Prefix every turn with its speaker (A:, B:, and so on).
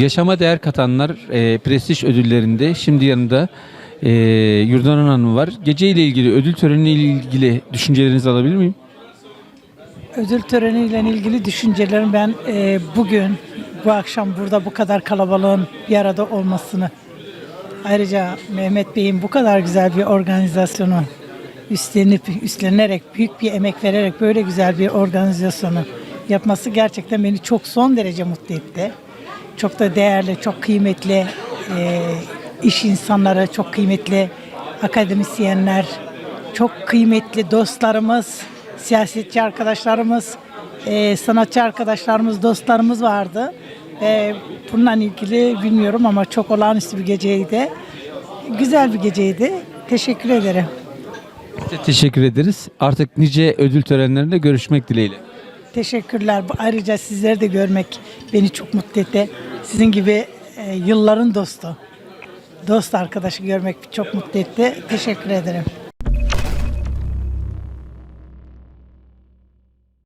A: Yaşama değer katanlar e, prestij ödüllerinde şimdi yanında e, Yurdanan Hanım var. Gece ile ilgili ödül töreniyle ilgili düşüncelerinizi alabilir miyim?
B: Ödül töreniyle ilgili düşüncelerim ben e, bugün bu akşam burada bu kadar kalabalığın bir arada olmasını ayrıca Mehmet Bey'in bu kadar güzel bir organizasyonu üstlenip üstlenerek büyük bir emek vererek böyle güzel bir organizasyonu yapması gerçekten beni çok son derece mutlu etti. Çok da değerli, çok kıymetli e, iş insanları, çok kıymetli akademisyenler, çok kıymetli dostlarımız, siyasetçi arkadaşlarımız, e, sanatçı arkadaşlarımız, dostlarımız vardı. Ve bununla ilgili bilmiyorum ama çok olağanüstü bir geceydi. Güzel bir geceydi. Teşekkür ederim.
A: Teşekkür ederiz. Artık nice ödül törenlerinde görüşmek dileğiyle.
B: Teşekkürler. Ayrıca sizleri de görmek beni çok mutlu etti. Sizin gibi e, yılların dostu, dost arkadaşı görmek çok mutlu etti. Teşekkür ederim.